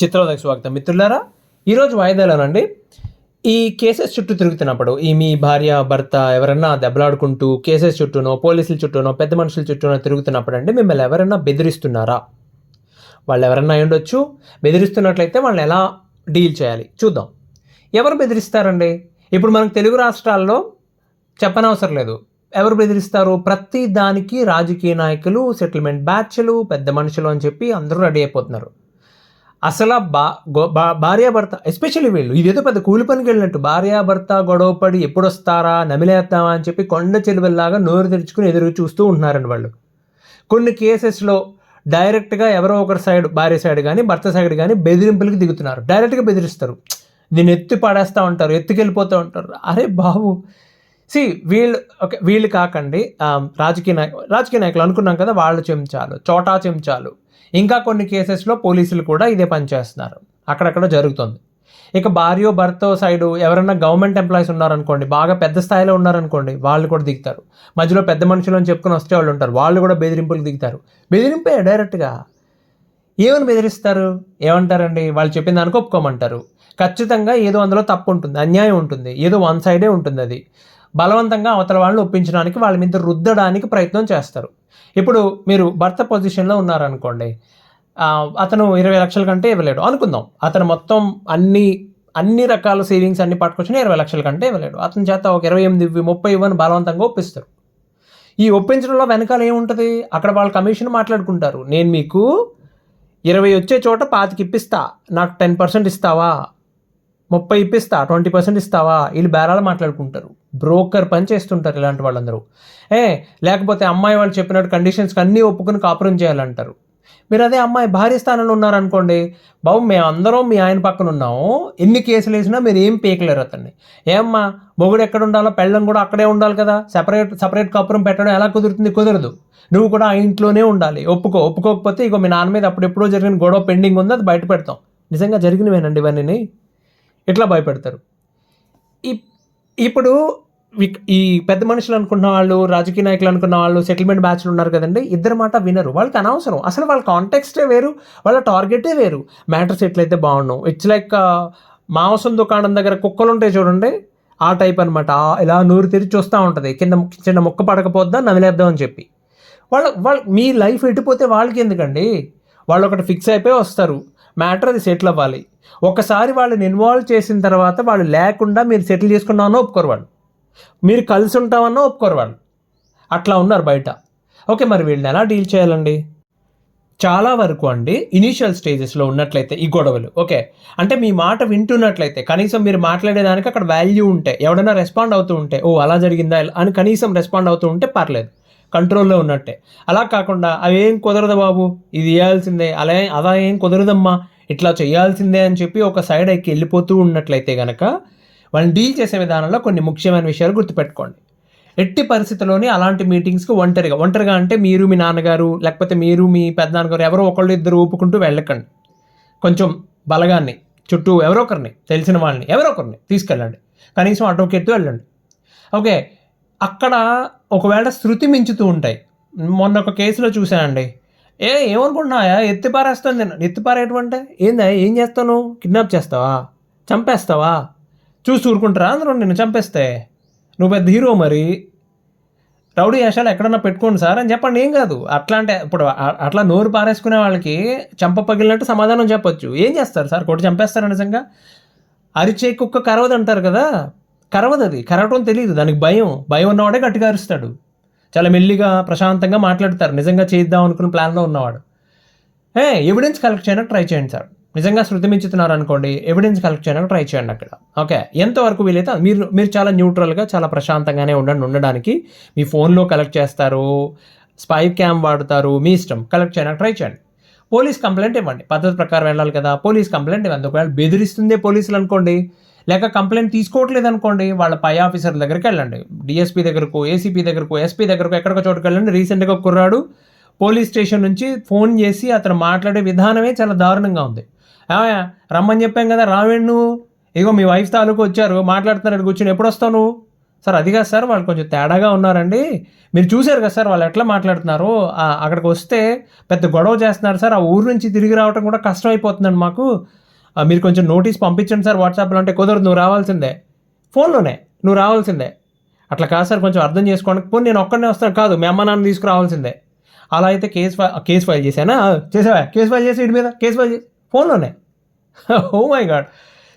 చిత్రోదయకు స్వాగతం. మిత్రులారా ఈరోజు వాయిదాలోనండి ఈ కేసెస్ చుట్టూ తిరుగుతున్నప్పుడు ఈ మీ భార్య భర్త ఎవరన్నా దెబ్బలాడుకుంటూ కేసెస్ చుట్టూనో పోలీసుల చుట్టూనో పెద్ద మనుషుల చుట్టూనో తిరుగుతున్నప్పుడు అండి మిమ్మల్ని ఎవరన్నా బెదిరిస్తున్నారా? వాళ్ళు ఎవరన్నా ఉండొచ్చు బెదిరిస్తున్నట్లయితే వాళ్ళని ఎలా డీల్ చేయాలి? చూద్దాం. ఎవరు బెదిరిస్తారండి? ఇప్పుడు మనకు తెలుగు రాష్ట్రాల్లో చెప్పనవసరం లేదు. ఎవరు బెదిరిస్తారు? ప్రతి దానికి రాజకీయ నాయకులు సెటిల్మెంట్ బ్యాచ్లు పెద్ద మనుషులు అని చెప్పి అందరూ రెడీ అయిపోతున్నారు. అసలు బా బా భార్యాభర్త ఎస్పెషల్లీ వీళ్ళు. ఇదేదో పెద్ద కూలి పనికి వెళ్ళినట్టు. భార్యాభర్త గొడవపడి ఎప్పుడు వస్తారా నమిలేస్తావా అని చెప్పి కొండ చెలువల్లాగా నోరు తెరుచుకుని ఎదురు చూస్తూ ఉంటున్నారండి వాళ్ళు. కొన్ని కేసెస్లో డైరెక్ట్గా ఎవరో ఒకరి సైడ్ భార్య సైడ్ కానీ భర్త సైడ్ కానీ బెదిరింపులకి దిగుతున్నారు. డైరెక్ట్గా బెదిరిస్తారు. దీన్ని ఎత్తి పడేస్తూ ఉంటారు ఎత్తుకెళ్ళిపోతూ ఉంటారు. అరే బాబు. సి వీళ్ళు ఓకే వీళ్ళు కాకండి. రాజకీయ నాయకులు రాజకీయ నాయకులు అనుకున్నాం కదా వాళ్ళు చెంచాలు చోటా చెంచాలు. ఇంకా కొన్ని కేసెస్లో పోలీసులు కూడా ఇదే పని చేస్తున్నారు. అక్కడక్కడ జరుగుతుంది. ఇక భార్యో భర్త సైడు ఎవరైనా గవర్నమెంట్ ఎంప్లాయీస్ ఉన్నారనుకోండి బాగా పెద్ద స్థాయిలో ఉన్నారనుకోండి వాళ్ళు కూడా దిగుతారు. మధ్యలో పెద్ద మనుషులు అని చెప్పుకొని వస్తే వాళ్ళు ఉంటారు. వాళ్ళు కూడా బెదిరింపులకు దిగుతారు. బెదిరింపే డైరెక్ట్గా ఏమని బెదిరిస్తారు? ఏమంటారండి? వాళ్ళు చెప్పిన దానికి ఒప్పుకోమంటారు. ఖచ్చితంగా ఏదో అందులో తప్పు ఉంటుంది అన్యాయం ఉంటుంది ఏదో వన్ సైడే ఉంటుంది అది. బలవంతంగా అవతల వాళ్ళని ఒప్పించడానికి వాళ్ళ మీద రుద్దడానికి ప్రయత్నం చేస్తారు. ఇప్పుడు మీరు భర్త పొజిషన్లో ఉన్నారనుకోండి అతను ఇరవై లక్షల కంటే ఇవ్వలేడు. అనుకుందాం అతను మొత్తం అన్ని అన్ని రకాల సేవింగ్స్ అన్ని పట్టుకొచ్చిన ఇరవై లక్షల కంటే ఇవ్వలేడు. అతని చేత ఒక ఇరవై ఎనిమిది ఇవ్వి, ముప్పై ఇవ్వని బలవంతంగా ఒప్పిస్తారు. ఈ ఒప్పించడంలో వెనకాల ఏముంటుంది? అక్కడ వాళ్ళ కమిషన్ మాట్లాడుకుంటారు. నేను మీకు ఇరవై వచ్చే చోట పాతికి ఇప్పిస్తా. నాకు టెన్ పర్సెంట్ ఇస్తావా? ముప్పై ఇప్పిస్తా. ట్వంటీ పర్సెంట్ ఇస్తావా? వీళ్ళు బేరాలు మాట్లాడుకుంటారు. బ్రోకర్ పని చేస్తుంటారు ఇలాంటి వాళ్ళందరూ. ఏ లేకపోతే అమ్మాయి వాళ్ళు చెప్పినట్టు కండిషన్స్కి అన్నీ ఒప్పుకుని కాపురం చేయాలంటారు. మీరు అదే అమ్మాయి భార్య స్థానంలో ఉన్నారనుకోండి బాబు మేము అందరం మీ ఆయన పక్కన ఉన్నాము ఎన్ని కేసులు వేసినా మీరు ఏం పీకలేరు అతన్ని. ఏమ్మా మొగుడు ఎక్కడ ఉండాలో పెళ్ళం కూడా అక్కడే ఉండాలి కదా సపరేట్ సపరేట్ కాపురం పెట్టడం ఎలా కుదురుతుంది? కుదరదు. నువ్వు కూడా ఆ ఇంట్లోనే ఉండాలి. ఒప్పుకో ఒప్పుకోకపోతే ఇగో మీ నాన్న మీద అప్పుడెప్పుడో జరిగిన గొడవ పెండింగ్ ఉంది అది బయట పెడతాం. నిజంగా జరిగినవేనండి ఇవన్నీ ఇట్లా భయపెడతారు. ఇప్పుడు ఈ పెద్ద మనుషులు అనుకున్న వాళ్ళు రాజకీయ నాయకులు అనుకున్న వాళ్ళు సెటిల్మెంట్ బ్యాచ్లు ఉన్నారు కదండి ఇద్దరు మాట వినరు. వాళ్ళకి అనవసరం. అసలు వాళ్ళ కాంటెక్స్టే వేరు వాళ్ళ టార్గెటే వేరు. మ్యాటర్స్ ఎట్లయితే బాగుండు ఇట్స్ లైక్ మాంసం దుకాణం దగ్గర కుక్కలు ఉంటాయి చూడండి ఆ టైప్ అనమాట ఇలా నూరు తెరిచి వస్తూ ఉంటుంది. కింద చిన్న ముక్క పడకపోద్దా నమిలేద్దాం అని చెప్పి. వాళ్ళ వాళ్ళ మీ లైఫ్ ఎట్టిపోతే వాళ్ళకి ఎందుకండి? వాళ్ళు ఒకటి ఫిక్స్ అయిపోయి వస్తారు. మ్యాటర్ అది సెటిల్ అవ్వాలి. ఒకసారి వాళ్ళని ఇన్వాల్వ్ చేసిన తర్వాత వాళ్ళు లేకుండా మీరు సెటిల్ చేసుకున్నామన్నా ఒప్పుకోరు వాళ్ళు. మీరు కలిసి ఉంటామన్నా ఒప్పుకోరు వాళ్ళు. అట్లా ఉన్నారు బయట. ఓకే మరి వీళ్ళని ఎలా డీల్ చేయాలండి? చాలా వరకు అండి ఇనీషియల్ స్టేజెస్లో ఉన్నట్లయితే ఈ గొడవలు ఓకే? అంటే మీ మాట వింటున్నట్లయితే కనీసం మీరు మాట్లాడేదానికి అక్కడ వాల్యూ ఉంటే ఎవడైనా రెస్పాండ్ అవుతూ ఉంటే ఓ అలా జరిగిందా? అని కనీసం రెస్పాండ్ అవుతూ ఉంటే పర్లేదు. కంట్రోల్లో ఉన్నట్టే. అలా కాకుండా అవేం కుదరదు బాబు? ఇది ఇవ్వాల్సిందే అలా అలా ఏం కుదరదమ్మా? ఇట్లా చేయాల్సిందే అని చెప్పి ఒక సైడ్ ఎక్కి వెళ్ళిపోతూ ఉన్నట్లయితే కనుక వాళ్ళని డీల్ చేసే విధానంలో కొన్ని ముఖ్యమైన విషయాలు గుర్తుపెట్టుకోండి. ఎట్టి పరిస్థితుల్లోనే అలాంటి మీటింగ్స్కి ఒంటరిగా ఒంటరిగా అంటే మీరు మీ నాన్నగారు లేకపోతే మీరు మీ పెద్దనాన్నగారు ఎవరో ఒకళ్ళు ఇద్దరు ఊపుకుంటూ వెళ్ళకండి. కొంచెం బలగాన్ని చుట్టూ ఎవరో ఒకరిని తెలిసిన వాళ్ళని ఎవరో ఒకరిని తీసుకెళ్ళండి. కనీసం అడ్వకేట్తో వెళ్ళండి. ఓకే అక్కడ ఒకవేళ శృతి మించుతూ ఉంటాయి. మొన్న ఒక కేసులో చూశానండి. ఏ ఏమనుకుంటున్నాయా ఎత్తిపారేస్తుంది నేను ఎత్తిపారేటువంటి ఏందా ఏం చేస్తావు కిడ్నాప్ చేస్తావా? చంపేస్తావా? చూసి ఊరుకుంటారా? అందరూ నిన్ను చంపేస్తే. నువ్వు పెద్ద హీరో మరి. రౌడీ వేషాలు ఎక్కడన్నా పెట్టుకోండి సార్ అని చెప్పండి. ఏం కాదు. అట్లా అంటే ఇప్పుడు అట్లా నోరు పారేసుకునే వాళ్ళకి చంప పగిలినట్టు సమాధానం చెప్పొచ్చు. ఏం చేస్తారు సార్? కొట్టి చంపేస్తారు నిజంగా? అరిచే కుక్క కరవదు అంటారు కదా. కరవదు అది. కరవటం తెలియదు. దానికి భయం. భయం ఉన్నవాడే గట్టిగా అరుస్తాడు. చాలా మెల్లిగా ప్రశాంతంగా మాట్లాడతారు. నిజంగా చేద్దాం అనుకున్న ప్లాన్లో ఉన్నవాడు. ఏ ఎవిడెన్స్ కలెక్ట్ చేయడానికి ట్రై చేయండి సార్. నిజంగా శృతి మించుతున్నారు అనుకోండి ఎవిడెన్స్ కలెక్ట్ చేయడానికి ట్రై చేయండి అక్కడ. ఓకే ఎంతవరకు వీలైతే మీరు మీరు చాలా న్యూట్రల్గా చాలా ప్రశాంతంగానే ఉండండి ఉండడానికి. మీ ఫోన్లో కలెక్ట్ చేస్తారు స్పై క్యామ్ వాడతారు మీ ఇష్టం. కలెక్ట్ చేయడానికి ట్రై చేయండి. పోలీస్ కంప్లైంట్ ఇవ్వండి. పద్ధతి ప్రకారం వెళ్ళాలి కదా పోలీస్ కంప్లైంట్ ఇవ్వండి. ఒకవేళ బెదిరిస్తుందే పోలీసులు అనుకోండి లేక కంప్లైంట్ తీసుకోవట్లేదు అనుకోండి వాళ్ళ పై ఆఫీసర్ దగ్గరికి వెళ్ళండి. డిఎస్పీ దగ్గరకు ఏసీపీ దగ్గరకు ఎస్పీ దగ్గరకు ఎక్కడికో చోటుకు వెళ్ళండి. రీసెంట్గా కుర్రాడు పోలీస్ స్టేషన్ నుంచి ఫోన్ చేసి అతను మాట్లాడే విధానమే చాలా దారుణంగా ఉంది. ఏమయ్య, రమ్మని చెప్పాం కదా రావేండి నువ్వు? ఇగో మీ వైఫ్ తాలూకు వచ్చారు మాట్లాడుతున్నారు కూర్చొని ఎప్పుడు వస్తావు నువ్వు? సార్ అది కాదు సార్ వాళ్ళు కొంచెం తేడాగా ఉన్నారండి. మీరు చూశారు కదా సార్ వాళ్ళు ఎట్లా మాట్లాడుతున్నారు? అక్కడికి వస్తే పెద్ద గొడవ చేస్తున్నారు సార్ ఆ ఊరు నుంచి తిరిగి రావడం కూడా కష్టం అయిపోతుందండి మాకు మీరు కొంచెం నోటీస్ పంపించండి సార్ వాట్సాప్లో అంటే కుదరదు నువ్వు రావాల్సిందే. ఫోన్లోనే నువ్వు రావాల్సిందే. అట్లా కాదు సార్ కొంచెం అర్థం చేసుకోండి. పోనీ నేను ఒక్కడనే వస్తాను కాదు మీ అమ్మ నాన్న తీసుకురావాల్సిందే. అలా అయితే కేసు ఫైల్ కేసు ఫైల్ చేశానా? చేసావా? కేసు ఫైల్ చేసి వీడి మీద? కేసు ఫైల్ చేసి ఫోన్లోనే. ఓ మై గాడ్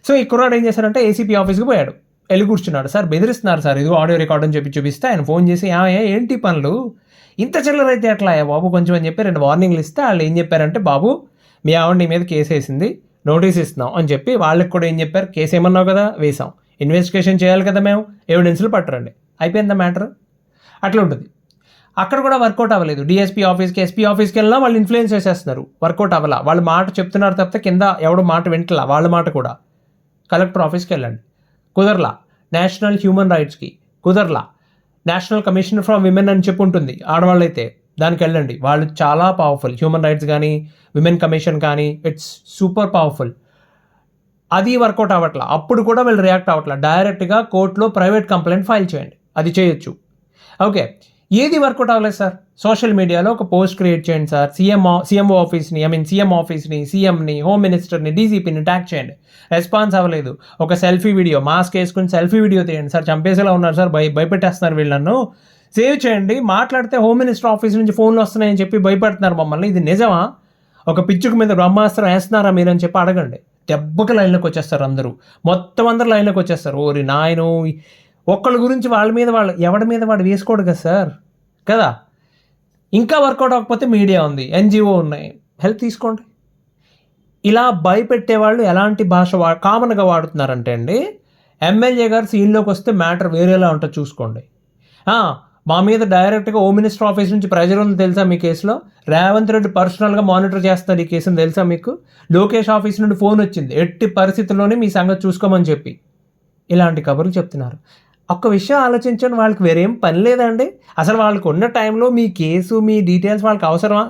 సో ఈ కుర్రాడు ఏం చేశారంటే ఏసీపీ ఆఫీస్కి పోయాడు. వెళ్ళి కూర్చున్నాడు. సార్ బెదిరిస్తున్నారు సార్. ఇది ఆడియో రికార్డ్ అని చెప్పి చూపిస్తే ఆయన ఫోన్ చేసి "ఏమయ్య, ఏంటి పనులు? ఇంత చిల్లర అయితే బాబు? కొంచెం అని చెప్పి రెండు వార్నింగ్లు ఇస్తే వాళ్ళు ఏం చెప్పారంటే బాబు మీ ఆవిడ నీ మీద కేసు వేసింది. నోటీస్ ఇస్తున్నాం. అని చెప్పి వాళ్ళకి కూడా ఏం చెప్పారు? కేసు ఏమన్నావు కదా? వేసాం ఇన్వెస్టిగేషన్ చేయాలి కదా మేము. ఎవిడెన్స్లు పట్టరండి. అయిపోయిందా మ్యాటర్? అట్లా ఉంటుంది. అక్కడ కూడా వర్కౌట్ అవ్వలేదు. డిఎస్పీ ఆఫీస్కి ఎస్పీ ఆఫీస్కి వెళ్ళినా వాళ్ళు ఇన్ఫ్లుయెన్స్ చేసేస్తున్నారు. వర్కౌట్ అవ్వాల? వాళ్ళ మాట చెప్తున్నారు తప్పితే కింద ఎవడు మాట వింటలా? వాళ్ళ మాట కూడా. కలెక్టర్ ఆఫీస్కి వెళ్ళండి. కుదరలా? నేషనల్ హ్యూమన్ రైట్స్కి కుదరలా? నేషనల్ కమిషన్ ఫ్రమ్ విమెన్ అని చెప్పి ఉంటుంది. ఆడవాళ్ళైతే దానికి వెళ్ళండి. వాళ్ళు చాలా పవర్ఫుల్ హ్యూమన్ రైట్స్ కానీ విమెన్ కమిషన్ కానీ ఇట్స్ సూపర్ పవర్ఫుల్ అది వర్కౌట్ అవ్వట్లా. అప్పుడు కూడా వీళ్ళు రియాక్ట్ అవ్వట్లా. డైరెక్ట్గా కోర్టులో ప్రైవేట్ కంప్లైంట్ ఫైల్ చేయండి. అది చేయొచ్చు. ఓకే ఏది వర్కౌట్ అవ్వలేదు సార్? సోషల్ మీడియాలో ఒక పోస్ట్ క్రియేట్ చేయండి సార్. సీఎం సీఎంఓ ఆఫీస్ని ఐ మీన్ సీఎం ఆఫీస్ని సీఎంని హోమ్ మినిస్టర్ని డీజీపీని ట్యాగ్ చేయండి. రెస్పాన్స్ అవ్వలేదు. ఒక సెల్ఫీ వీడియో మాస్క్ వేసుకుని సెల్ఫీ వీడియో తీయండి సార్. చంపేసేలా ఉన్నారు సార్. భయ భయపెట్టేస్తున్నారు వీళ్ళను సేవ్ చేయండి. మాట్లాడితే హోమ్ మినిస్టర్ ఆఫీస్ నుంచి ఫోన్లు వస్తున్నాయని చెప్పి భయపెడుతున్నారు మమ్మల్ని. ఇది నిజమా? ఒక పిచ్చుకు మీద బ్రహ్మాస్త్రం వేస్తున్నారా మీరని చెప్పి అడగండి. దెబ్బకి లైన్లోకి వచ్చేస్తారు అందరూ. మొత్తం అందరు లైన్లోకి వచ్చేస్తారు. ఓరి నాయను ఒక్కళ్ళ గురించి వాళ్ళ మీద వాళ్ళు ఎవడి మీద వాడు వేసుకోడు కదా సార్? కదా? ఇంకా వర్కౌట్ అవ్వకపోతే మీడియా ఉంది ఎన్జిఓ ఉన్నాయి. హెల్ప్ తీసుకోండి. ఇలా భయపెట్టే వాళ్ళు ఎలాంటి భాష వా కామన్గా వాడుతున్నారంటే అండి ఎమ్మెల్యే గారు సీన్లోకి వస్తే మ్యాటర్ వేరేలా ఉంటుంది చూసుకోండి. మా మీద డైరెక్ట్గా హోమ్ మినిస్టర్ ఆఫీస్ నుంచి ప్రెజర్ ఉంది తెలుసా మీ కేసులో? రేవంత్ రెడ్డి పర్సనల్గా మానిటర్ చేస్తున్నారు ఈ కేసుని తెలుసా మీకు? లోకేష్ ఆఫీస్ నుండి ఫోన్ వచ్చింది ఎట్టి పరిస్థితుల్లోనే మీ సంగతి చూసుకోమని చెప్పి. ఇలాంటి కబుర్లు చెప్తున్నారు. ఒక్క విషయం ఆలోచించండి వాళ్ళకి వేరేం పని లేదండి. అసలు వాళ్ళకు ఉన్న టైంలో మీ కేసు మీ డీటెయిల్స్ వాళ్ళకి అవసరమా?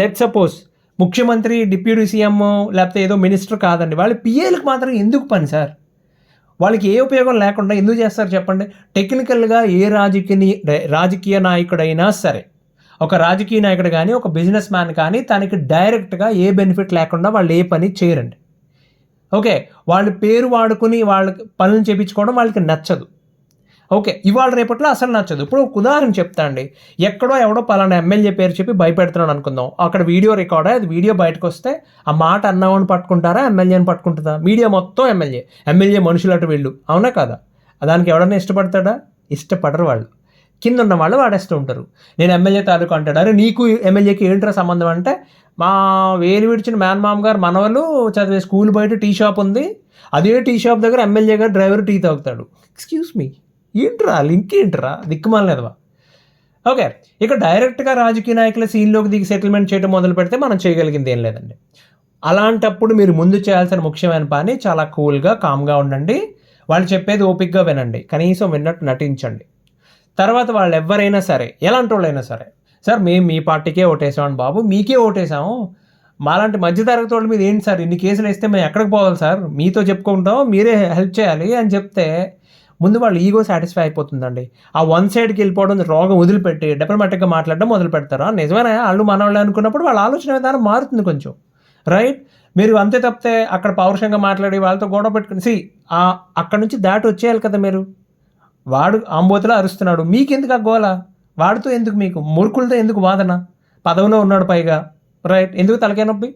లెట్ సపోజ్ ముఖ్యమంత్రి డిప్యూటీ సీఎం లేకపోతే ఏదో మినిస్టర్ కాదండి. వాళ్ళ పిఏలకు మాత్రం ఎందుకు పని సార్? వాళ్ళకి ఏ ఉపయోగం లేకుండా ఎందుకు చేస్తారు చెప్పండి? టెక్నికల్గా ఏ రాజకీయ రాజకీయ నాయకుడైనా సరే ఒక రాజకీయ నాయకుడు కానీ ఒక బిజినెస్ మ్యాన్ కానీ తనకి డైరెక్ట్గా ఏ బెనిఫిట్ లేకుండా వాళ్ళు ఏ పని చేయరండి. ఓకే వాళ్ళ పేరు వాడుకుని వాళ్ళకి పనులు చేయించుకోవడం వాళ్ళకి నచ్చదు. ఓకే ఇవాళ రేపట్లో అసలు నచ్చదు. ఇప్పుడు ఒక ఉదాహరణ చెప్తాండి ఎక్కడో ఎవడో పలానా ఎమ్మెల్యే పేరు చెప్పి భయపెడుతున్నాడు అనుకుందాం. అక్కడ వీడియో రికార్డ్ అది వీడియో బయటకు వస్తే ఆ మాట అన్నామని పట్టుకుంటారా? ఎమ్మెల్యేని పట్టుకుంటుందా? మీడియా మొత్తం ఎమ్మెల్యే. ఎమ్మెల్యే మనుషులు అటు వీళ్ళు. అవునా కాదా? దానికి ఎవడన్నా ఇష్టపడతాడా? ఇష్టపడరు వాళ్ళు. కింద ఉన్న వాళ్ళు వాడేస్తూ ఉంటారు. నేను ఎమ్మెల్యే తాలూకు అంటాడు. అరే నీకు ఎమ్మెల్యేకి ఏంట్రా సంబంధం అంటే మా వేలు విడిచిన మేనమామ గారు మనవలు చదివే స్కూల్ బయట టీ షాప్ ఉంది. అదే టీ షాప్ దగ్గర ఎమ్మెల్యే గారు డ్రైవర్ టీ తాగుతాడు. Excuse me. ఏంట్రా? లింక్ ఏంట్రా? దిక్కుమాలనేదవా? ఓకే. ఇక డైరెక్ట్గా రాజకీయ నాయకుల సీన్లోకి దిగి సెటిల్మెంట్ చేయడం మొదలు పెడితే మనం చేయగలిగింది ఏం లేదండి. అలాంటప్పుడు మీరు ముందు చేయాల్సిన ముఖ్యమైన పని చాలా కూల్గా కామ్గా ఉండండి. వాళ్ళు చెప్పేది ఓపిక్గా వినండి. కనీసం విన్నట్టు నటించండి. తర్వాత వాళ్ళు ఎవరైనా సరే ఎలాంటి వాళ్ళైనా సరే సార్ మేము మీ పార్టీకే ఓటేసామని బాబు మీకే ఓటేసాము. మాలాంటి మధ్యతరగతి వాళ్ళ మీద ఏంటి సార్? ఇన్ని కేసులు వేస్తే మేము ఎక్కడికి పోవాలి సార్? మీతో చెప్పుకుంటాం మీరే హెల్ప్ చేయాలి అని చెప్తే ముందు వాళ్ళు ఈగో సాటిస్ఫై అయిపోతుందండి. ఆ వన్ సైడ్కి వెళ్ళిపోవడం రోగం వదిలిపెట్టి డిప్లొమాటిక్గా మాట్లాడడం మొదలు పెడతారు. "ఆ, నిజమేనా? వాళ్ళు మనవాళ్ళు అనుకున్నప్పుడు వాళ్ళ ఆలోచన విధానం మారుతుంది కొంచెం. రైట్ మీరు అంతే తప్పితే అక్కడ పౌరుషంగా మాట్లాడి వాళ్ళతో గొడవ పెట్టుకుని సి అక్కడ నుంచి దాటి వచ్చేయాలి కదా మీరు. వాడు ఆంబోతులా అరుస్తున్నాడు. మీకెందుకు ఆ గోల? వాడితో ఎందుకు మీకు? మురుకులతో ఎందుకు వాదన? పదవిలో ఉన్నాడు పైగా. రైట్ ఎందుకు తలకే నొప్పి?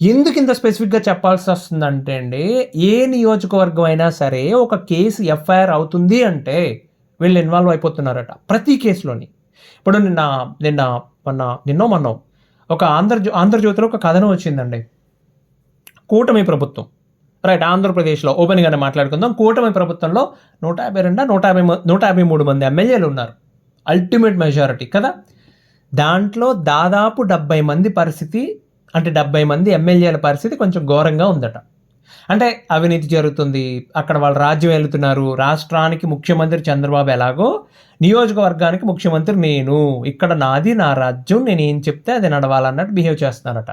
ఎందుకు ఇంత స్పెసిఫిక్గా చెప్పాల్సి వస్తుందంటే అండి ఏ నియోజకవర్గం అయినా సరే ఒక కేసు ఎఫ్ఐఆర్ అవుతుంది అంటే వీళ్ళు ఇన్వాల్వ్ అయిపోతున్నారట ప్రతి కేసులోని. ఇప్పుడు నిన్న నిన్న మొన్న నిన్నో మొన్నో ఒక ఆంధ్రజ్యో ఆంధ్రజ్యోతిలో ఒక కథనం వచ్చిందండి. కూటమి ప్రభుత్వం. రైట్ ఆంధ్రప్రదేశ్లో ఓపెన్గానే మాట్లాడుకుందాం. కూటమి ప్రభుత్వంలో నూట యాభై రెండు నూట యాభై నూట యాభై మూడు మంది ఎమ్మెల్యేలు ఉన్నారు. అల్టిమేట్ మెజారిటీ కదా. దాంట్లో దాదాపు డెబ్బై మంది పరిస్థితి అంటే డెబ్బై మంది ఎమ్మెల్యేల పరిస్థితి కొంచెం ఘోరంగా ఉందట. అంటే అవినీతి జరుగుతుంది అక్కడ వాళ్ళు రాజ్యం వెళ్తున్నారు రాష్ట్రానికి ముఖ్యమంత్రి చంద్రబాబు ఎలాగో నియోజకవర్గానికి ముఖ్యమంత్రి నేను ఇక్కడ నాది నా రాజ్యం నేను ఏం చెప్తే అది నడవాలన్నట్టు బిహేవ్ చేస్తున్నారట.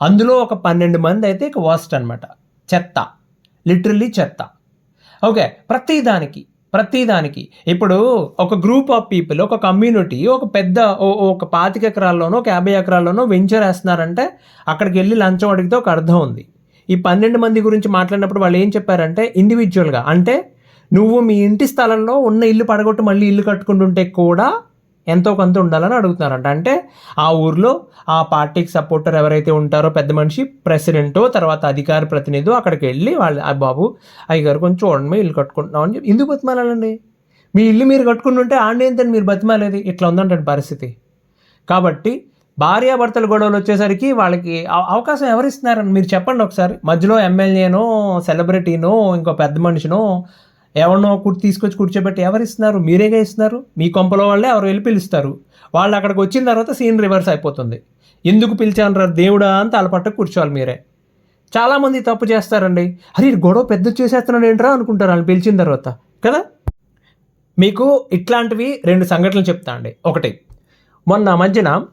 అందులో ఒక పన్నెండు మంది అయితే ఇక వర్స్ట్ అనమాట చెత్త. లిటరల్లీ చెత్త. ఓకే ప్రతి దానికి ప్రతిదానికి. ఇప్పుడు ఒక గ్రూప్ ఆఫ్ పీపుల్ ఒక కమ్యూనిటీ ఒక పెద్ద ఓ- ఒక పాతిక ఎకరాల్లోనో ఒక యాభై ఎకరాల్లోనో వెంచర్ వేస్తున్నారంటే అక్కడికి వెళ్ళి లంచం అడిగితే ఒక అర్థం ఉంది. ఈ పన్నెండు మంది గురించి మాట్లాడినప్పుడు వాళ్ళు ఏం చెప్పారంటే ఇండివిజువల్గా అంటే నువ్వు మీ ఇంటి స్థలంలో ఉన్న ఇల్లు పడగొట్టి మళ్ళీ ఇల్లు కట్టుకుంటుంటే కూడా ఎంతో కొంత ఉండాలని అడుగుతున్నారంట. అంటే ఆ ఊర్లో ఆ పార్టీకి సపోర్టర్ ఎవరైతే ఉంటారో పెద్ద మనిషి ప్రెసిడెంటో తర్వాత అధికార ప్రతినిధి అక్కడికి వెళ్ళి వాళ్ళు ఆ బాబు అయ్యగారు కొంచెం చూడండి ఇల్లు కట్టుకుంటున్నాం అని చెప్పి ఎందుకు బతిమాలండి మీ ఇల్లు మీరు కట్టుకుంటుంటే ఆండేంతని మీరు బతిమాలేది? ఇట్లా ఉందంటే పరిస్థితి. కాబట్టి భార్యాభర్తల గొడవలు వచ్చేసరికి వాళ్ళకి అవ- అవకాశం ఎవరు ఇస్తున్నారని మీరు చెప్పండి ఒకసారి. మధ్యలో ఎమ్మెల్యేనో సెలబ్రిటీనో ఇంకో పెద్ద మనిషినో ఎవరినో కుర్తి తీసుకొచ్చి కూర్చోబెట్టి ఎవరు ఇస్తున్నారు? మీరేగా ఇస్తున్నారు? మీ కొంపలో వాళ్ళే ఎవరు వెళ్ళి పిలుస్తారు. వాళ్ళు అక్కడికి వచ్చిన తర్వాత సీన్ రివర్స్ అయిపోతుంది. ఎందుకు పిలిచాను రా దేవుడా అని తలపట్ట కూర్చోవాలి మీరే. చాలామంది తప్పు చేస్తారండి. అరే గొడవ పెద్ద చేసేస్తున్నాడు ఏంట్రా అనుకుంటారు వాళ్ళు పిలిచిన తర్వాత. కదా? మీకు ఇట్లాంటివి రెండు సంఘటనలు చెప్తా అండి. ఒకటి మొన్న మధ్యన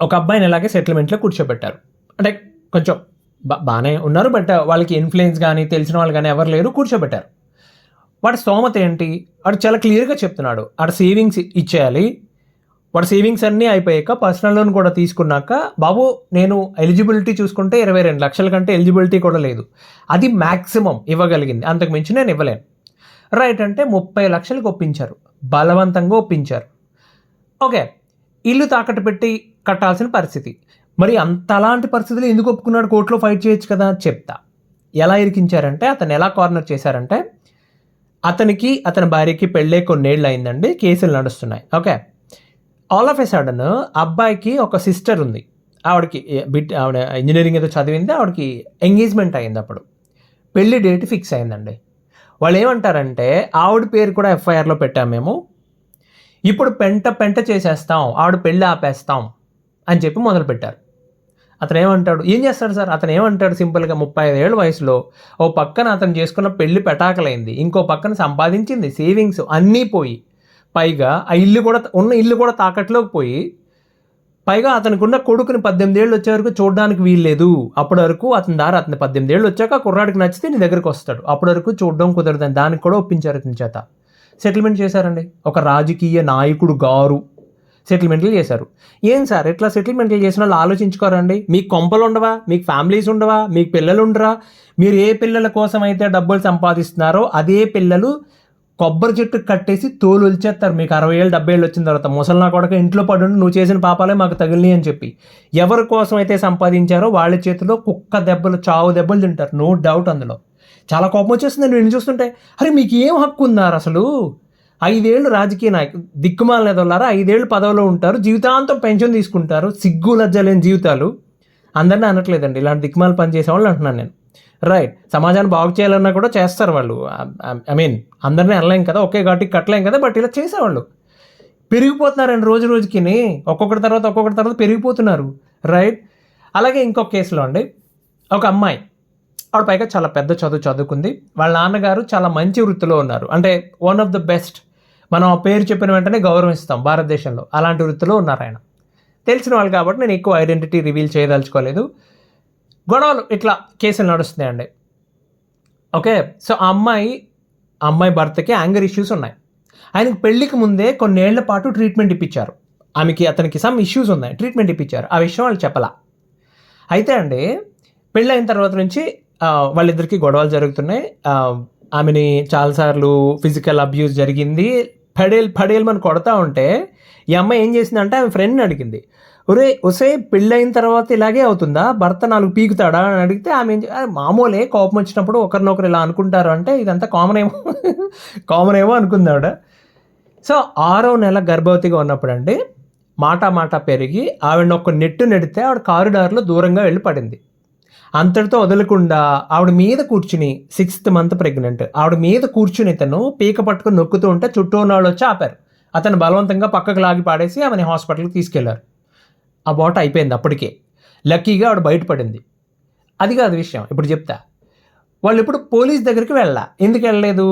ఒక అబ్బాయిని ఇలాగే సెటిల్మెంట్లో కూర్చోబెట్టారు. అంటే కొంచెం బాగానే ఉన్నారు బట్ వాళ్ళకి ఇన్ఫ్లుయెన్స్ కానీ తెలిసిన వాళ్ళు కానీ ఎవరు లేరు కూర్చోబెట్టారు. వాడి స్తోమత ఏంటి? వాడు చాలా క్లియర్గా చెప్తున్నాడు. వాడు సేవింగ్స్ ఇచ్చేయాలి. వాడు సేవింగ్స్ అన్నీ అయిపోయాక పర్సనల్ లోన్ కూడా తీసుకున్నాక బాబు నేను ఎలిజిబిలిటీ చూసుకుంటే ఇరవై రెండు లక్షల కంటే ఎలిజిబిలిటీ కూడా లేదు. అది మ్యాక్సిమం ఇవ్వగలిగింది. అంతకు మించి నేను ఇవ్వలేను. రైట్ అంటే ముప్పై లక్షలకు ఒప్పించారు. బలవంతంగా ఒప్పించారు. ఓకే. ఇల్లు తాకట్టు పెట్టి కట్టాల్సిన పరిస్థితి. మరి అంత అలాంటి పరిస్థితులు ఎందుకు ఒప్పుకున్నాడు? కోర్టులో ఫైట్ చేయొచ్చు కదా? చెప్తా. ఎలా ఇరికించారంటే అతను ఎలా కార్నర్ చేశారంటే అతనికి అతని భార్యకి పెళ్ళే కొన్నేళ్ళు అయిందండి కేసులు నడుస్తున్నాయి. Okay. All of a sudden అబ్బాయికి ఒక సిస్టర్ ఉంది. ఆవిడకి బిట్ ఆవిడ ఇంజనీరింగ్ ఏదో చదివింది ఆవిడకి ఎంగేజ్మెంట్ అయింది అప్పుడు. పెళ్ళి డేట్ ఫిక్స్ అయిందండి. వాళ్ళు ఏమంటారంటే ఆవిడ పేరు కూడా ఎఫ్ఐఆర్లో పెట్టాం మేము. ఇప్పుడు పెంట పెంట చేసేస్తాం ఆవిడ పెళ్ళి ఆపేస్తాం అని చెప్పి మొదలుపెట్టారు. అతను ఏమంటాడు ఏం చేస్తాడు సార్? అతను ఏమంటాడు సింపుల్గా ముప్పై ఐదేళ్ళ వయసులో ఓ పక్కన అతను చేసుకున్న పెళ్ళి పెటాకలైంది ఇంకో పక్కన సంపాదించింది సేవింగ్స్ అన్నీ పోయి పైగా ఆ ఇల్లు కూడా ఉన్న ఇల్లు కూడా తాకట్లోకి పోయి పైగా అతనికి ఉన్న కొడుకుని పద్దెనిమిది ఏళ్ళు వచ్చే వరకు చూడడానికి వీల్లేదు. అప్పటి వరకు అతని దారి అతని పద్దెనిమిది ఏళ్ళు వచ్చాక కుర్రాడికి నచ్చితే నీ దగ్గరికి వస్తాడు. అప్పటి వరకు చూడడం కుదరదని దానికి కూడా ఒప్పించారు అతని చేత. సెటిల్మెంట్ చేశారండి. ఒక రాజకీయ నాయకుడు గారు. సెటిల్మెంట్లు చేశారు. ఏం సార్? ఇట్లా సెటిల్మెంట్లు చేసిన వాళ్ళు ఆలోచించుకోరండి? మీకు కొంపలు ఉండవా? మీకు ఫ్యామిలీస్ ఉండవా? మీకు పిల్లలు ఉండరా? మీరు ఏ పిల్లల కోసం అయితే డబ్బులు సంపాదిస్తున్నారో అదే పిల్లలు కొబ్బరి చెట్టు కట్టేసి తోలు ఒలిచేస్తారు. మీకు అరవై ఏళ్ళు డెబ్బై ఏళ్ళు వచ్చిన తర్వాత ముసలినా కొడక ఇంట్లో పడుండి నువ్వు చేసిన పాపాలే మాకు తగిలినాయి అని చెప్పి. ఎవరి కోసం అయితే సంపాదించారో వాళ్ళ చేతిలో కుక్క దెబ్బలు చావు దెబ్బలు తింటారు. నో డౌట్ అందులో. చాలా కోపం వచ్చేస్తుంది నేను చూస్తుంటే. అరే మీకు ఏం హక్కు ఉన్నారు అసలు? ఐదేళ్ళు రాజకీయ నాయకు దిక్కుమాల ఎదలారా ఐదేళ్ళు పదవిలో ఉంటారు. జీవితాంతం పెన్షన్ తీసుకుంటారు. సిగ్గు లజ్జలేని జీవితాలు. అందరినీ అనట్లేదండి. ఇలాంటి దిక్కుమాల పనిచేసే వాళ్ళు అంటున్నాను నేను. రైట్ సమాజాన్ని బాగు చేయాలన్నా కూడా చేస్తారు వాళ్ళు. ఐ మీన్ అందరినీ అనలేం కదా? ఒకే ఘాటికి కట్టలేం కదా? బట్ ఇలా చేసేవాళ్ళు. పెరిగిపోతున్నారండి రోజు రోజుకి ఒక్కొక్కటి తర్వాత ఒక్కొక్కటి తర్వాత పెరిగిపోతున్నారు. రైట్ అలాగే ఇంకొక కేసులో అండి. ఒక అమ్మాయి. ఆవిడ పైగా చాలా పెద్ద చదువు చదువుకుంది. వాళ్ళ నాన్నగారు చాలా మంచి వృత్తిలో ఉన్నారు. అంటే వన్ ఆఫ్ ద బెస్ట్ మనం ఆ పేరు చెప్పిన వెంటనే గౌరవిస్తాం భారతదేశంలో. అలాంటి వృత్తిలో ఉన్నారు ఆయన. తెలిసిన వాళ్ళు కాబట్టి నేను ఎక్కువ ఐడెంటిటీ రివీల్ చేయదలుచుకోలేదు. గొడవలు ఇట్లా కేసులు నడుస్తున్నాయండి. ఓకే? సో ఆ అమ్మాయి ఆ అమ్మాయి భర్తకి యాంగర్ ఇష్యూస్ ఉన్నాయి. ఆయనకు పెళ్ళికి ముందే కొన్నేళ్ళ పాటు ట్రీట్మెంట్ ఇప్పించారు. ఆమెకి అతనికి సమ్ ఇష్యూస్ ఉన్నాయి. ట్రీట్మెంట్ ఇప్పించారు. ఆ విషయం వాళ్ళు చెప్పలా. అయితే అండి పెళ్ళి అయిన తర్వాత నుంచి వాళ్ళిద్దరికీ గొడవలు జరుగుతున్నాయి. ఆమెని చాలాసార్లు ఫిజికల్ అబ్యూస్ జరిగింది. పడేలు పడేలు మనం కొడతా ఉంటే ఈ అమ్మాయి ఏం చేసిందంటే ఆమె ఫ్రెండ్ని అడిగింది. ఒరే ఒసే పెళ్ళైన తర్వాత ఇలాగే అవుతుందా? భర్త నాలుగు పీకుతాడా? అని అడిగితే ఆమె మామూలే కోపం వచ్చినప్పుడు ఒకరినొకరు ఇలా అనుకుంటారు అంటే ఇదంతా కామన్ ఏమో కామన్ ఏమో అనుకుంది ఆవిడ. సో ఆరో నెల గర్భవతిగా ఉన్నప్పుడు అండి మాట మాట పెరిగి ఆవిడ ఒక నెట్టు నెడితే ఆవిడ కారిడార్లో దూరంగా వెళ్ళి పడింది. అంతటితో వదలకుండా ఆవిడ మీద కూర్చుని సిక్స్త్ మంత్ ప్రెగ్నెంట్ ఆవిడ మీద కూర్చుని ఇతను పీక పట్టుకుని నొక్కుతూ ఉంటే చుట్టూ ఉన్న వాళ్ళు వచ్చి ఆపారు. అతను బలవంతంగా పక్కకు లాగి పాడేసి ఆమెని హాస్పిటల్కి తీసుకెళ్ళారు. ఆ బాట అయిపోయింది అప్పటికే. లక్కీగా ఆవిడ బయటపడింది. అది కాదు విషయం ఇప్పుడు చెప్తా. వాళ్ళు ఇప్పుడు పోలీస్ దగ్గరికి వెళ్ళా ఎందుకు వెళ్ళలేదు?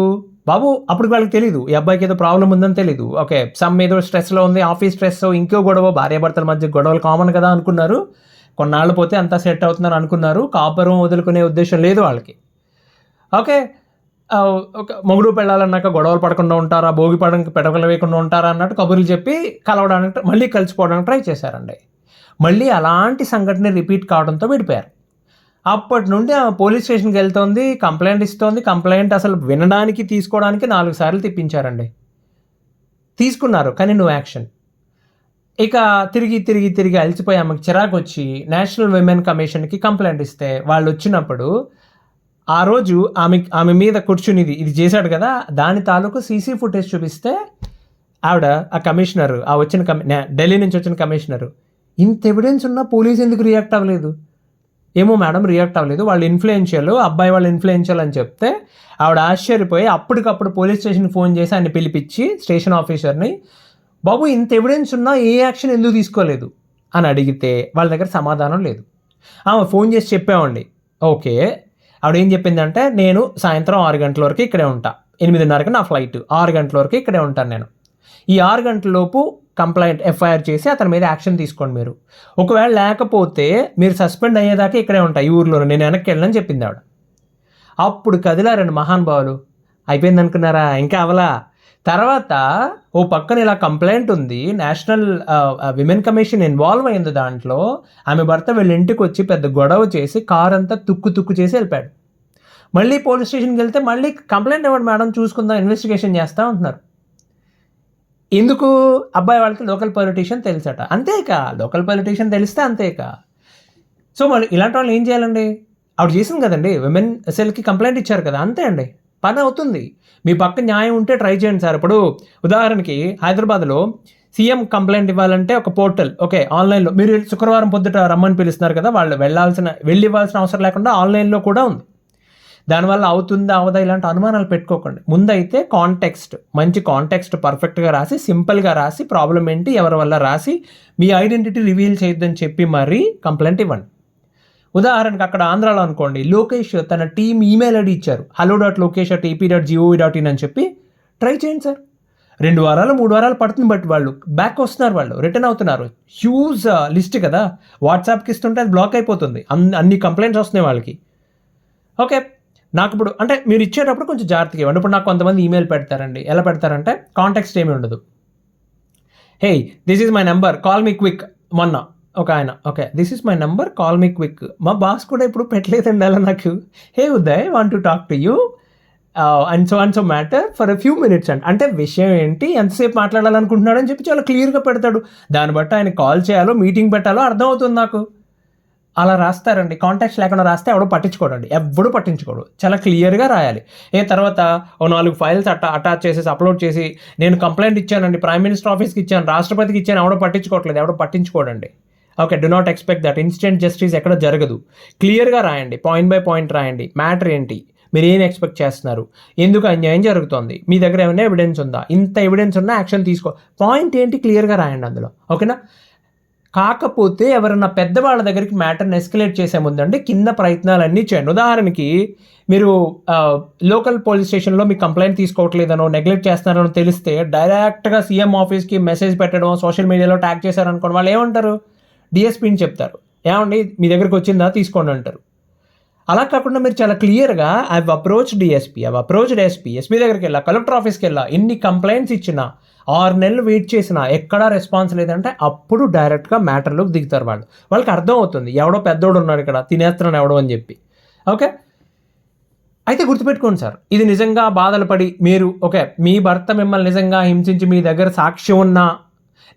బాబు అప్పుడు వాళ్ళకి తెలియదు ఈ అబ్బాయికి ఏదో ప్రాబ్లం ఉందని తెలియదు ఓకే సమ్ ఏదో స్ట్రెస్లో ఉంది ఆఫీస్ స్ట్రెస్ ఇంకో గొడవ భార్యాభర్తల మధ్య గొడవలు కామన్ కదా అనుకున్నారు. కొన్నాళ్ళు పోతే అంతా సెట్ అవుతున్నారు అనుకున్నారు. కాపురం వదులుకునే ఉద్దేశం లేదు వాళ్ళకి. ఓకే. ఒక మొగుడు పెళ్ళాలన్నాక గొడవలు పడకుండా ఉంటారా? భోగి పడడానికి పెడకలు వేయకుండా ఉంటారా? అన్నట్టు కబుర్లు చెప్పి కలవడానికి మళ్ళీ కలిసిపోవడానికి ట్రై చేశారండి. మళ్ళీ అలాంటి సంఘటన రిపీట్ కావడంతో విడిపోయారు. అప్పటి నుండి ఆమె పోలీస్ స్టేషన్కి వెళ్తోంది కంప్లైంట్ ఇస్తోంది. కంప్లైంట్ అసలు వినడానికి తీసుకోవడానికి నాలుగు సార్లు తిప్పించారండి. తీసుకున్నారు కానీ నో యాక్షన్. ఇక తిరిగి తిరిగి తిరిగి అలసిపోయి ఆమెకు చిరాకు వచ్చి నేషనల్ విమెన్ కమిషన్కి కంప్లైంట్ ఇస్తే వాళ్ళు వచ్చినప్పుడు ఆ రోజు ఆమె ఆమె మీద కూర్చునిది ఇది చేశాడు కదా దాని తాలూకు సీసీ ఫుటేజ్ చూపిస్తే ఆవిడ ఆ కమిషనర్ ఆ వచ్చిన కమి ఢిల్లీ నుంచి వచ్చిన కమిషనర్ ఇంత ఎవిడెన్స్ ఉన్నా పోలీస్ ఎందుకు రియాక్ట్ అవ్వలేదు? ఏమో మేడం రియాక్ట్ అవ్వలేదు వాళ్ళు ఇన్ఫ్లుయెన్షియల్ అబ్బాయి వాళ్ళు ఇన్ఫ్లుయెన్షియల్ అని చెప్తే ఆవిడ ఆశ్చర్యపోయి అప్పటికప్పుడు పోలీస్ స్టేషన్కి ఫోన్ చేసి ఆయన పిలిపించి స్టేషన్ ఆఫీసర్ని బాబు ఇంత ఎవిడెన్స్ ఉన్నా ఏ యాక్షన్ ఎందుకు తీసుకోలేదు? అని అడిగితే వాళ్ళ దగ్గర సమాధానం లేదు. ఆమె ఫోన్ చేసి చెప్పామండి ఓకే ఆవిడ ఏం చెప్పిందంటే నేను సాయంత్రం ఆరు గంటల వరకు ఇక్కడే ఉంటా. ఎనిమిదిన్నరకి నా ఫ్లైట్ ఆరు గంటల వరకు ఇక్కడే ఉంటాను నేను. ఈ ఆరు గంటలలోపు కంప్లైంట్ ఎఫ్ఐఆర్ చేసి అతని మీద యాక్షన్ తీసుకోండి మీరు. ఒకవేళ లేకపోతే మీరు సస్పెండ్ అయ్యేదాకా ఇక్కడే ఉంటాయి ఈ ఊర్లో నేను వెనక్కి వెళ్ళని చెప్పింది ఆవిడ. అప్పుడు కదిలారండి మహానుభావులు. అయిపోయింది అనుకున్నారా ఇంకా అవలా? తర్వాత ఓ పక్కన ఇలా కంప్లైంట్ ఉంది. నేషనల్ విమెన్ కమిషన్ ఇన్వాల్వ్ అయింది దాంట్లో. ఆమె భర్త వీళ్ళ ఇంటికి వచ్చి పెద్ద గొడవ చేసి కార్ అంతా తుక్కు తుక్కు చేసి వెళ్ళిపోయాడు. మళ్ళీ పోలీస్ స్టేషన్కి వెళ్తే మళ్ళీ కంప్లైంట్ ఇవ్వండి మేడం చూసుకుందాం ఇన్వెస్టిగేషన్ చేస్తూ ఉంటున్నారు ఎందుకు? అబ్బాయి వాళ్ళకి లోకల్ పొలిటీషియన్ తెలుసట. అంతేక లోకల్ పొలిటీషియన్ తెలిస్తే అంతేక. సో మరి ఇలాంటి వాళ్ళు ఏం చేయాలండి? ఆవిడ చేసింది కదండి విమెన్ సెల్కి కంప్లైంట్ ఇచ్చారు కదా అంతే అండి. పని అవుతుంది. మీ పక్క న్యాయం ఉంటే ట్రై చేయండి సార్. ఇప్పుడు ఉదాహరణకి హైదరాబాద్లో సీఎం కంప్లైంట్ ఇవ్వాలంటే ఒక పోర్టల్ ఓకే ఆన్లైన్లో. మీరు శుక్రవారం పొద్దుట రమ్మని పిలుస్తున్నారు కదా వాళ్ళు వెళ్ళాల్సిన వెళ్ళి ఇవ్వాల్సిన అవసరం లేకుండా ఆన్లైన్లో కూడా ఉంది. దానివల్ల అవుతుందా అవదా ఇలాంటి అనుమానాలు పెట్టుకోకండి. ముందైతే కాంటెక్స్ట్ మంచి కాంటెక్స్ట్ పర్ఫెక్ట్గా రాసి సింపుల్గా రాసి ప్రాబ్లం ఏంటి ఎవరి వల్ల రాసి మీ ఐడెంటిటీ రివీల్ చేయొద్దని చెప్పి మరీ కంప్లైంట్ ఇవ్వండి. ఉదాహరణకు అక్కడ ఆంధ్రాలో అనుకోండి లోకేష్ తన టీమ్ ఈమెయిల్ ఐడి ఇచ్చారు. Hello dot Lokesh at AP dot gov dot in అని చెప్పి ట్రై చేయండి సార్. రెండు వారాలు మూడు వారాలు పడుతుంది బట్ వాళ్ళు బ్యాక్ వస్తున్నారు వాళ్ళు రిటర్న్ అవుతున్నారు. హ్యూజ్ లిస్ట్ కదా. వాట్సాప్కి ఇస్తుంటే అది బ్లాక్ అయిపోతుంది. అన్ని అన్ని కంప్లైంట్స్ వస్తున్నాయి వాళ్ళకి. ఓకే నాకు ఇప్పుడు అంటే మీరు ఇచ్చేటప్పుడు కొంచెం జాగ్రత్తగా ఇవ్వండి. ఇప్పుడు నాకు కొంతమంది ఈమెయిల్ పెడతారండి. ఎలా పెడతారంటే కాంటాక్ట్స్ ఏమీ ఉండదు. Hey this is my number. Call me quick. మొన్న. ఒక ఆయన. Okay. This is my number call me quick మా బాస్ కూడా ఇప్పుడు పెట్టలేదండి అలా నాకు. Hey Uday want to talk to you and so and so matter for a few minutes and అంటే విషయం ఏంటి? ఎంతసేపు మాట్లాడాలనుకుంటున్నాడు అని చెప్పి చాలా క్లియర్గా పెడతాడు. దాన్ని బట్టి ఆయన కాల్ చేయాలో మీటింగ్ పెట్టాలో అర్థమవుతుంది నాకు. అలా రాస్తారండి. కాంటాక్ట్స్ లేకుండా రాస్తే ఎవడో పట్టించుకోడండి. ఎవడు పట్టించుకోడు. చాలా క్లియర్గా రాయాలి. ఏ తర్వాత ఓ నాలుగు ఫైల్స్ అట్టా అటాచ్ చేసేసి అప్లోడ్ చేసి నేను కంప్లైంట్ ఇచ్చానండి. ప్రైమ్ మినిస్టర్ ఆఫీస్కి ఇచ్చాను. రాష్ట్రపతికి ఇచ్చాను. ఎవడో పట్టించుకోవట్లేదు. ఎవడో పట్టించుకోడండి. Okay do not expect that instant justice ఎక్కడ జరగదు. క్లియర్గా రాయండి. పాయింట్ బై పాయింట్ రాయండి. మ్యాటర్ ఏంటి? మీరు ఏం ఎక్స్పెక్ట్ చేస్తున్నారు? ఎందుకు అన్యాయం జరుగుతోంది? మీ దగ్గర ఏమైనా ఎవిడెన్స్ ఉందా? ఇంత ఎవిడెన్స్ ఉన్నా యాక్షన్ తీసుకో. పాయింట్ ఏంటి? క్లియర్గా రాయండి అందులో. ఓకేనా కాకపోతే ఎవరన్నా పెద్దవాళ్ళ దగ్గరికి మ్యాటర్ని ఎస్కలేట్ చేసే ముందండి కింద ప్రయత్నాలన్నీ చేయండి. ఉదాహరణకి మీరు లోకల్ పోలీస్ స్టేషన్లో మీ కంప్లైంట్ తీసుకోవట్లేదనో నెగ్లెక్ట్ చేస్తున్నారనో తెలిస్తే డైరెక్ట్గా సీఎం ఆఫీస్కి మెసేజ్ పెట్టడం సోషల్ మీడియాలో ట్యాగ్ చేశారనుకోండి వాళ్ళు ఏమంటారు? డిఎస్పీని చెప్తారు. ఏమండి మీ దగ్గరికి వచ్చిందా? తీసుకోండి అంటారు. అలా కాకుండా మీరు చాలా క్లియర్గా I approach DSP I approach SP SP దగ్గరికి వెళ్ళా కలెక్టర్ ఆఫీస్కి వెళ్ళా ఎన్ని కంప్లైంట్స్ ఇచ్చినా ఆరు నెలలు వెయిట్ చేసినా ఎక్కడా రెస్పాన్స్ లేదంటే అప్పుడు డైరెక్ట్గా మ్యాటర్లోకి దిగుతారు వాళ్ళు. వాళ్ళకి అర్థం అవుతుంది. ఎవడో పెద్దోడు ఉన్నాడు ఇక్కడ తినేస్తున్నాడు ఎవడో అని చెప్పి. ఓకే? అయితే గుర్తుపెట్టుకోండి సార్ ఇది నిజంగా బాధలు పడి మీరు ఓకే మీ భర్త మిమ్మల్ని నిజంగా హింసించి మీ దగ్గర సాక్ష్యం ఉన్నా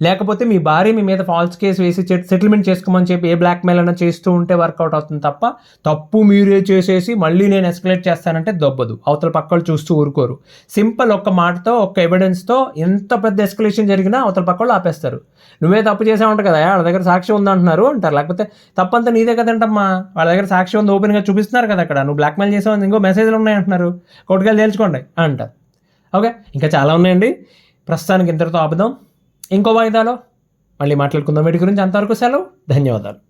లేకపోతే మీ భార్య మీ మీద ఫాల్స్ కేసు వేసి సెటిల్మెంట్ చేసుకోమని చెప్పి ఏ బ్లాక్ మెయిల్ అయినా చేస్తూ ఉంటే వర్కౌట్ అవుతుంది తప్ప తప్పు మీరే చేసేసి మళ్ళీ నేను ఎస్కలేట్ చేస్తానంటే దొబ్బదు. అవతల పక్కలు చూస్తూ ఊరుకోరు. సింపుల్ ఒక్క మాటతో ఒక్క ఎవిడెన్స్తో ఎంత పెద్ద ఎస్కలేషన్ జరిగినా అవతల పక్కలు ఆపేస్తారు. నువ్వే తప్పు చేసావంట కదా వాళ్ళ దగ్గర సాక్షి ఉందంటున్నారు అంటారు. లేకపోతే తప్పంతా నీదే కదంటమ్మా. వాళ్ళ దగ్గర సాక్షి ఉంది ఓపెన్గా చూపిస్తున్నారు కదా అక్కడ. నువ్వు బ్లాక్మెయిల్ చేసావు ఇంకో మెసేజ్లు ఉన్నాయి అంటున్నారు. కోర్టుకెళ్ళి తేల్చుకోండి అంటారు ఓకే? ఇంకా చాలా ఉన్నాయండి. ప్రస్తుతానికి ఇంతటితో ఆపుదాం. ఇంకో వాయిదాలో మళ్ళీ మాట్లాడుకుందాం. వీటి గురించి అంతవరకు సెలవు. ధన్యవాదాలు.